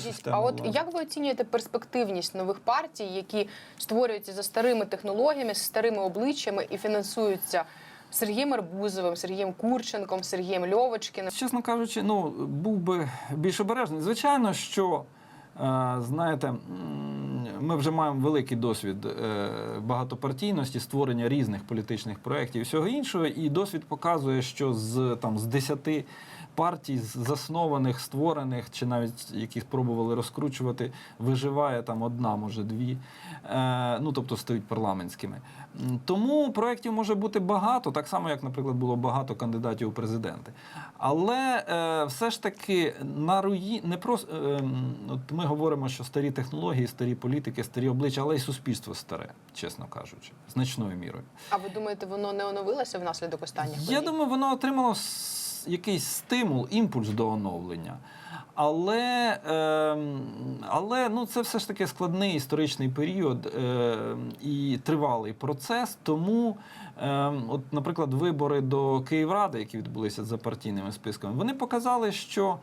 Скажіть, а от влади. як ви оцінюєте перспективність нових партій, які створюються за старими технологіями, з старими обличчями і фінансуються Сергієм Арбузовим, Сергієм Курченком, Сергієм Льовочкіним? Чесно кажучи, ну був би більш обережний. Звичайно, що е, знаєте, ми вже маємо великий досвід е, багатопартійності, створення різних політичних проєктів і всього іншого. І досвід показує, що з там з 10 партій, заснованих, створених, чи навіть які спробували розкручувати, виживає там одна, може дві. Е, ну тобто стають парламентськими. Тому проєктів може бути багато, так само, як, наприклад, було багато кандидатів у президенти. Але е, все ж таки на руї не просто е, от ми говоримо, що старі технології, старі політики, старі обличчя, але й суспільство старе, чесно кажучи, значною мірою. А ви думаєте, воно не оновилося внаслідок останніх Я подій? думаю, воно отримало якийсь стимул, імпульс до оновлення. Але, ем, але ну, це все ж таки складний історичний період ем, і тривалий процес. Тому, ем, от, наприклад, вибори до Київради, які відбулися за партійними списками, вони показали, що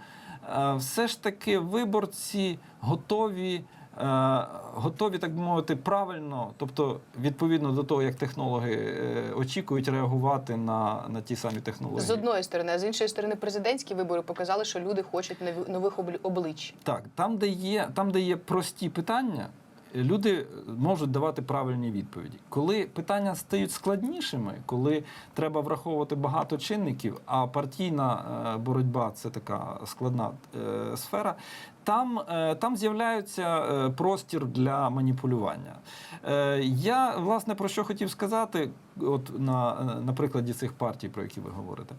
е, все ж таки виборці готові. Е, Готові, так би мовити, правильно, тобто відповідно до того, як технологи е, очікують реагувати на, на ті самі технології. З одної сторони, а з іншої сторони, президентські вибори показали, що люди хочуть нових облич. Так, там, де є, там, де є прості питання, люди можуть давати правильні відповіді. Коли питання стають складнішими, коли треба враховувати багато чинників, а партійна е, боротьба це така складна сфера. Там, е, там з'являється е, простір для маніпулювання. Е, Я власне про що хотів сказати, от на, на прикладі цих партій, про які ви говорите,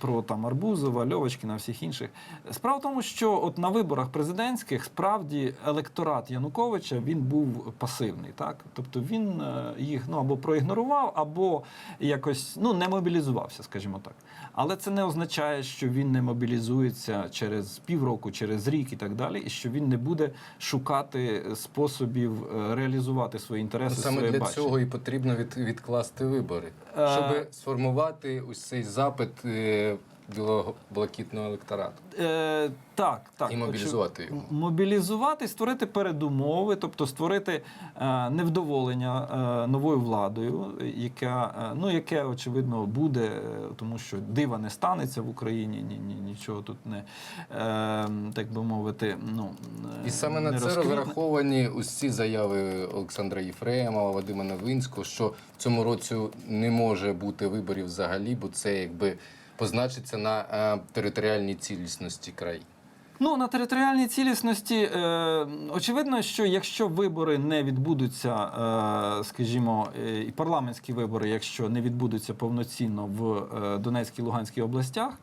про там Арбузова, Льовочкіна, всіх інших. Справа в тому, що от на виборах президентських справді електорат Януковича він був пасивний, так тобто він їх ну або проігнорував, або якось ну не мобілізувався, скажімо так. Але це не означає, що він не мобілізується через півроку, через рік і так далі, і що він не буде шукати способів е, реалізувати свої інтереси. Ну, Саме своє для бачення. цього і потрібно від, відкласти вибори, Е, щоб сформувати ось цей запит е, білоблакитного електорату Е, так, так. і мобілізувати його. Мобілізувати, створити передумови, тобто створити е, невдоволення е, новою владою, яка, е, ну, яке, очевидно, буде, е, тому що дива не станеться в Україні, ні, ні, нічого тут не, е, так би мовити, ну, е, І саме на це розквітне. розраховані усі заяви Олександра Єфремова, Вадима Новинського, що в цьому році не може бути виборів взагалі, бо це якби позначиться на е, територіальній цілісності країни. Ну, на територіальній цілісності, е, очевидно, що якщо вибори не відбудуться, е, скажімо, е, і парламентські вибори, якщо не відбудуться повноцінно в е, Донецькій Луганській областях,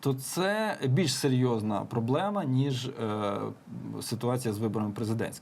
то це більш серйозна проблема, ніж е, ситуація з виборами президентськими.